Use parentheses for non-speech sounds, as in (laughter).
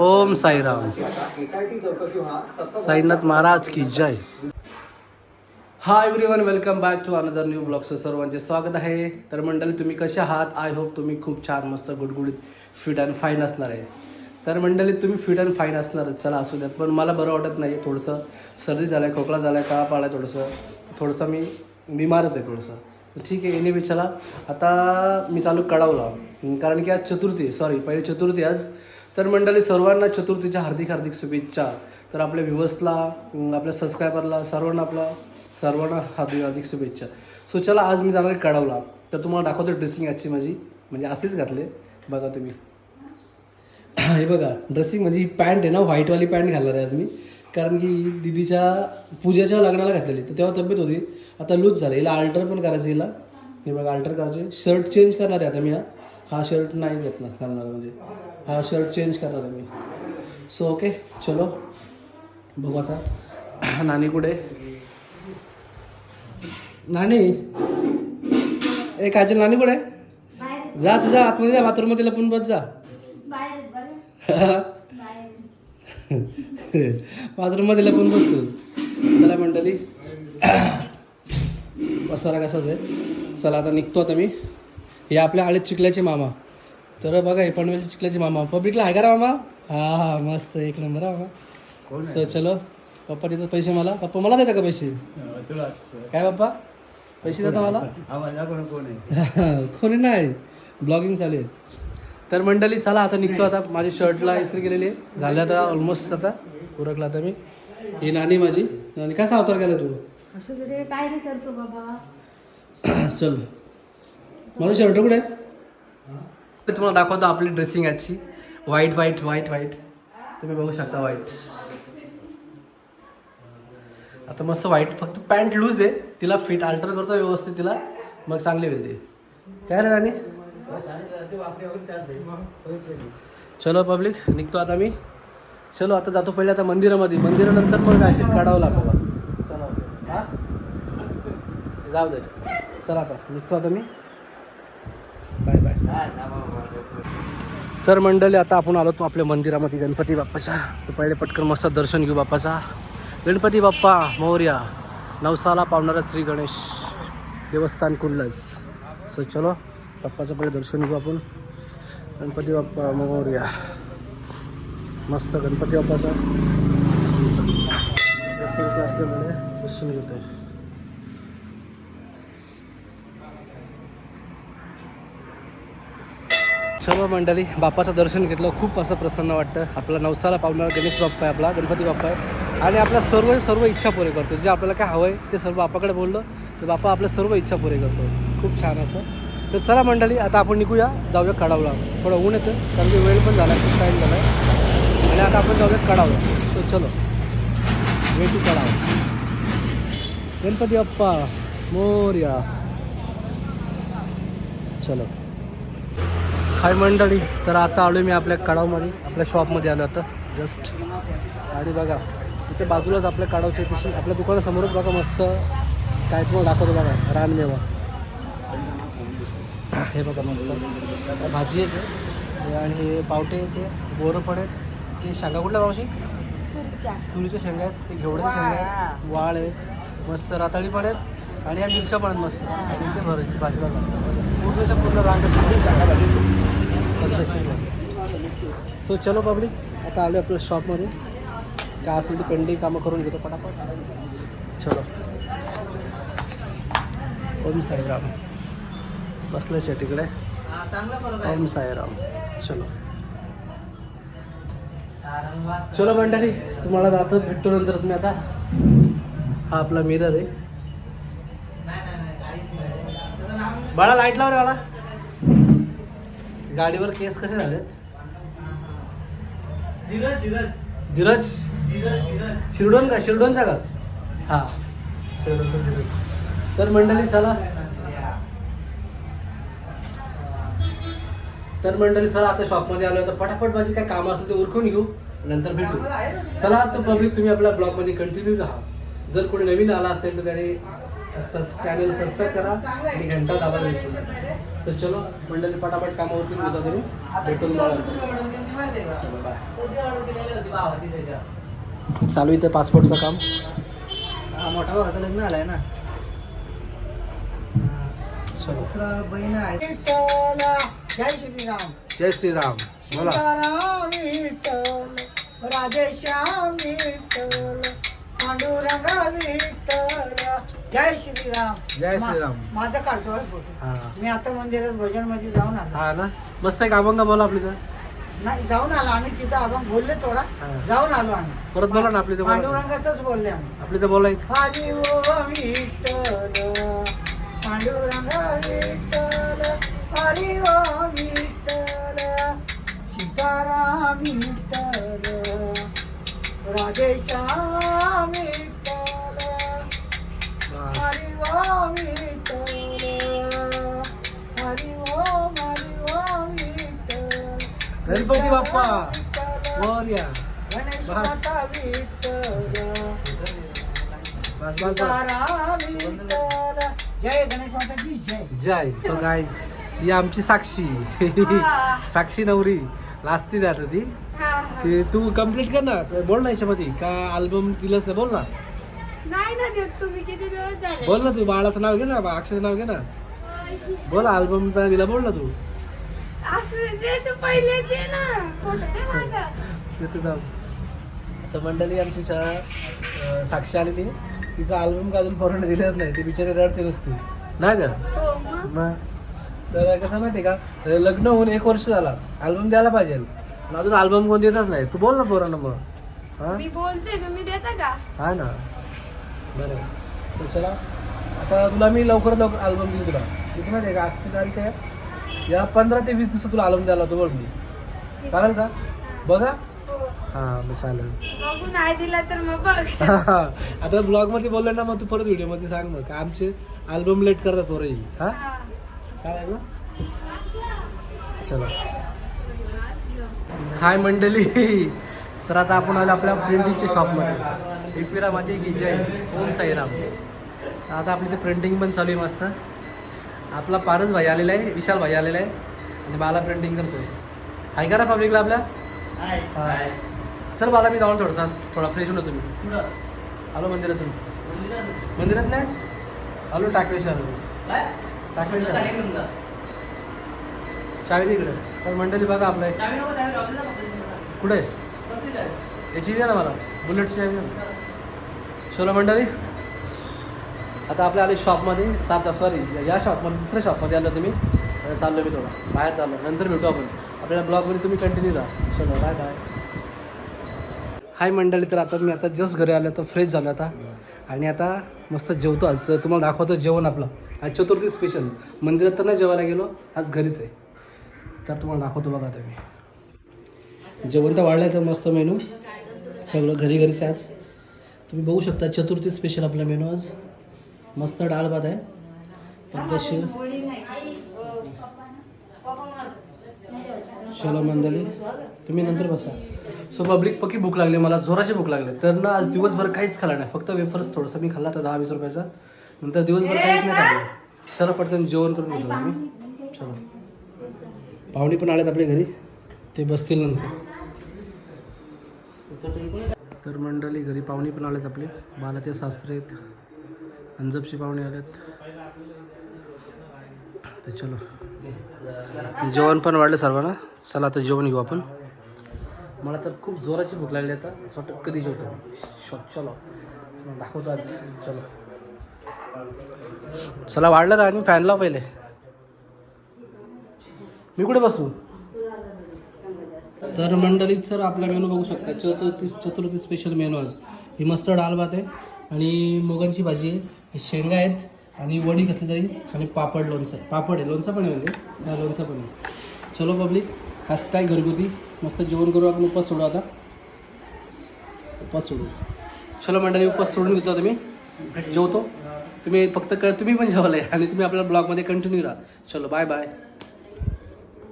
ओम साईराम. साईनाथ महाराज की जय. हा everyone welcome back to another new ब्लॉगचं सर्वांचे स्वागत आहे. तर मंडळी तुम्ही कसे आहात? आय होप तुम्ही खूप छान मस्त गुडगुडीत फिट अँड फाईन असणार आहे. तर मंडळी तुम्ही फिट अँड फाईन असणार चला असू द्यात. पण मला बरं वाटत नाही थोडंसं सर्दी झालं आहे खोकला झाला आहे काळा पाळा थोडंसं. थोडंसं मी बिमारच आहे थोडंसं. ठीक आहे एनिवे चला. आता मी चालू कडावला. कारण की आज चतुर्थी सॉरी पहिली चतुर्थी आज. तर मंडळी सर्वांना चतुर्थीच्या हार्दिक हार्दिक शुभेच्छा. तर आपल्या व्ह्युअर्सला आपल्या सबस्क्रायबरला सर्वांना आपला सर्वांना हार्दिक हार्दिक शुभेच्छा. सो चला आज मी जाणार कळवला कडावला. तर तुम्हाला दाखवतो ड्रेसिंग आजची माझी. म्हणजे असेच घातले. बघा तुम्ही. (coughs) हे बघा ड्रेसिंग म्हणजे ही पॅन्ट आहे ना व्हाईटवाली पॅन्ट घालणार आहे आज मी. कारण की दिदीच्या पूजेच्या लग्नाला घातलेली. तर तेव्हा तब्येत होती. आता लूज झालं. हिला अल्टर पण करायचं हिला. हे बघा अल्टर करायचे शर्ट चेंज करणार आहे आता मी हा. हा शर्ट नाही घेतणार घालणार म्हणजे. हा शर्ट चेंज करणार आहे मी. सो ओके चलो. बघू आता. नानी कुठे? नानी? ए काजल नानी कुठे? जा तुझ्या आतमध्ये जा बाथरूममध्ये लपून बस जा. (laughs) बाथरूममध्ये लपून बसतो चला मंडळी. (clears throat) पसारा कसाच आहे. चला आता निघतो आता मी. हे आपल्या आळीत चिखल्याचे मामा. तर बघा हे पनवेलचे चिखल्याचे मामा. पब्लिकला आहे का रे मामा? हा हा मस्त. एक नंबर हा मामा तर चलो. पप्पा देतात पैसे मला. पप्पा मला देता का पैसे? काय पप्पा? पैसे देता मला? कोणी नाही. ब्लॉगिंग चालू आहे. तर मंडळी चला आता निघतो आता. माझी शर्टला इस्त्री केलेली आहे. झालं आता ऑलमोस्ट आता. उरकला आता मी. ही नानी माझी. नानी कसा अवतार केला तू? असं काय नाही करतो बाबा. (coughs) चल. माझं शर्ट कुठे आहे? ते तुम्हाला दाखवतो आपली ड्रेसिंग आजची. व्हाईट व्हाईट व्हाईट व्हाईट तुम्ही बघू शकता व्हाईट आता मस्त व्हाईट फक्त पॅन्ट लूज आहे. तिला फिट अल्टर करतो व्यवस्थित तिला. मग चांगली होईल ते. काय रे राणी? चलो पब्लिक निघतो आता मी. चलो आता जातो पहिले आता मंदिरामध्ये. मंदिरानंतर मग जायचं काढावं लागतो चला. हा? जाऊ दे. चला आता निघतो आता मी. तर मंडळी आता आपण आलो तो आपल्या मंदिरामध्ये गणपती बाप्पाच्या. तर पहिले पटकन मस्त दर्शन घेऊ बाप्पाचा. गणपती बाप्पा मौर्या. नवसाला पावणारा श्री गणेश देवस्थान कुंडलच सो चलो बाप्पाचं पहिले दर्शन घेऊ आपण. गणपती बाप्पा मौर्या. मस्त गणपती बाप्पाचा. असल्यामुळे दर्शन घेतो सर्व मंडळी बाप्पाचं दर्शन घेतलं खूप असं प्रसन्न वाटतं. आपला नवसाला पावणारा गणेश बाप्पा आहे आपला गणपती बाप्पा आहे. आणि आपल्या सर्व सर्व इच्छा पुरे करतो. जे आपल्याला काय हवं आहे ते सर्व बापाकडे बोललं तर बाप्पा आपल्या सर्व इच्छा पुरे करतो. खूप छान असं. तर चला मंडळी आता आपण निघूया जाऊया कडावला. थोडं ऊन येतं कारण की वेळ पण झाला खूप टाईम झाला. आहे आणि आता आपण जाऊया कडावला. सो चलो. Way to Kadav. Ganpati Bappa Morya. चलो. हाय मंडळी तर आता आलो मी आपल्या कडावमध्ये आपल्या शॉपमध्ये आलो आता जस्ट आणि बघा. इथे बाजूलाच आपल्या काढावच्या तिथे आपल्या दुकानासमोरच बघा मस्त काय तुम्हाला दाखवतो बघा रानमेवा हे बघा मस्त. भाजी येते आणि हे पावटे येते बोरं पण आहेत. ते शेंगा कुठल्या मावशी? तुरीच्या. शेंगा आहेत ते घेवड्याच्या शेंगा आहेत वाळ. आहे मस्त राताळी पण आहेत आणि या मिरच्या पण आहेत मस्त. भरायची भाजी बघा. पूर्णच्या पूर्ण रांग सो चलो पब्लिक आता आलो आपल्या शॉपमध्ये काय असेल ते पेंडिंग कामं करून घेतो पटापट. चलो. ओम साईराम. बसलं शेटीकडे ओम साईराम. चलो. चलो भंडारी तुम्हाला जातात भेटतो नंतरच मी आता. हा आपला मिरर आहे. बाळा लाइट लाव रे बाळा. गाडीवर केस कसे झालेत? धीरज शिरडोन का? शिरडोनचा का हा. शिरडोनचा धीरज. तर मंडळी चला. तर मंडळी चला आता शॉपमध्ये आलो तर पटापट माझी काय कामं असेल ते उरकून घेऊ. नंतर भेटू. चला तर पब्लिक तुम्ही आपल्या ब्लॉगमध्ये कंटिन्यू राहा. जर कोणी नवीन आला असेल तर त्याने चॅनल सबस्क्राईब करा आणि घंटा दाबायला विसरू नका तर चलो मंडळी पटापट कामं होतील घेतो तरी. भेटून बाय. चालू इथे पासपोर्टचं काम. मोठा भावाचं लग्न आलाय ना. चलो. बहीण आहे. जय श्रीराम. जय श्रीराम. बोला. सीताराम विठ्ठल. राधेश्याम विठ्ठल पांडुरंगा विठ्ठल जय श्रीराम जय मा- श्रीराम. माझा काढतो आहे फोटो. हा. मी आता मंदिरात भजनमध्ये जाऊन आलो. हा ना? मस्त एक अभंग बोला आपली तर. नाही जाऊन आलो आम्ही तिथं. आपण बोलले थोडा. हा. जाऊन आलो आम्ही. परत बोला ना आपली तर बोला. बोलले आम्ही. आपली तर बोला एक. हरी ओ विठ्ठल पांडुरंगा विठ्ठल हरी ओ विठ्ठल सीताराम विठ्ठल राधेश्याम गणपती बाप्पा. मोरया. जय गणेश माता की जय जय. सो गाईस ही आमची साक्षी. साक्षी नवरी. द्या आता ती. ते तू कंप्लीट कर ना. बोल ना याच्यामध्ये. का अल्बम दिलंच ना बोल ना. नाही ना देत तुम्ही. किती दिवस झाले? बोल ना तू. बाळाचं नाव घे ना. बा- अक्षयचं नाव घे ना. बोल अल्बम दिला बोल ना तू. असं मंडळी आमची शा- अं, साक्षी आली ती तिचा अल्बम का अजून पोरांना दिलंच नाही. ती बिचारी रडते नसती. ना ग? हो मग? मग तर कसं माहिती का? लग्न होऊन एक वर्ष झाला. अल्बम द्यायला पाहिजे. अजून अल्बम कोण देतच नाही. तू बोल ना पोरांना मग. हा? मी बोलते तुम्ही देता का? हा ना. बरं. चला. आता तुला मी लवकरात लवकर अल्बम देऊ तुला. किती माहिती आहे का? आजची तारीख आहे या पंधरा ते वीस दिवसात तुला अल्बम द्यायला होतो बोल मी. चालेल का? बघा. हो हां मग चालेल. बघू नाही दिला तर मग बघ. (laughs) आता ब्लॉगमध्ये बोललो ना मग तू परत व्हिडिओमध्ये सांग मग. का आमचे अल्बम लेट करतात पोरही हां. हा. चालेल ना? चलो. हाय मंडळी. तर आता आपण आलो आपल्या प्रिंटिंगच्या शॉपमध्ये एकविरा माझी की जय ओम साईराम. आता आपली ते प्रिंटिंग पण चालू आहे मस्त. आपला पारस भाई आलेला आहे विशाल भाई आलेला आहे. आणि बाला प्रिंटिंग करतोय. हाय करा पब्लिकला आपल्या. सर बाला मी जाऊन थोडासा थोडा फ्रेश होतो तुम्ही आलो मंदिरातून. मंदिरात? नाही? आलो टाकवेश्वर टाकवेश्वर चावी तिकडे तर मंडळी बघा आपलं कुठे याची द्या ना मला. बुलेटची द्या ना. चलो मंडळी. आता आपल्या आले शॉपमध्ये सात सॉरी या शॉपमध्ये दुसऱ्या शॉपमध्ये आलो तुम्ही चाललो मी थोडा बाहेर चाललो नंतर भेटू आपण. आपल्या ब्लॉगमध्ये तुम्ही कंटिन्यू राहा. चलो बाय बाय हाय मंडळी तर आता मी आता जस्ट घरी आलो तर फ्रेश झालो आता. आणि आता मस्त जेवतो आज. तुम्हाला दाखवतो जेवण आपलं. आज चतुर्थी स्पेशल मंदिरात तर नाही जेवायला गेलो आज घरीच आहे. तर तुम्हाला दाखवतो बघा आता मी. जेवण तर वाढलं आहे तर मस्त मेनू सगळं घरी घरीच आहे आज. तुम्ही बघू शकता चतुर्थी स्पेशल आपला मेनू आज. मस्त डाळ भात आहे. पद्धतशीर. चलो मंडळी तुम्ही नंतर बसा. सो पब्लिक पक्की भूक लागली मला जोराची भूक लागली. तर ना आज दिवसभर काहीच खाल्लं नाही. फक्त वेफर्स थोडंसं मी खाल्ला तर दहा वीस रुपयाचा. नंतर दिवसभर काहीच नाही खाल्लं. चला पटकन जेवण करून घेतो मी चलो. पाहुणे पण आलेत आपल्या घरी. ते बसतील नंतर. तर मंडळी घरी पाहुणे पण आलेत आपले. बालाचे सासरे आहेत. अंजपशी पाहुणे आलेत. तर चलो. जेवण पण वाढलं सर्वांना. चला आता जेवण घेऊ आपण. मला तर खूप जोराची भूक लागली आता. असं वाटतं कधी जेवतो शॉट चलो. चला, दाखवतो आज. चलो. चला वाढलं का आणि फॅन लाव पहिले. मी कुठे बसू? तर मंडळीत सर आपला मेनू बघू शकता. चतुर्थी चतुर्थी स्पेशल मेनू आज. ही मस्त डाळ भात आहे आणि मुगांची भाजी आहे. हे शेंगा आहेत आणि वडी कसली तरी आणि पापड लोणचं. पापड आहे. लोणचं पण आहे म्हणजे. हा लोणचं पण आहे. चलो पब्लिक आज काय घरगुती? मस्त जेवण करू आपण उपवास सोडू आता. उपवास सोडू. चलो मंडळी उपवास सोडून घेतो तुम्ही जेवतो. तुम्ही फक्त क तुम्ही पण जेवलं आहे आणि तुम्ही आपल्या ब्लॉगमध्ये कंटिन्यू राहा. चलो बाय बाय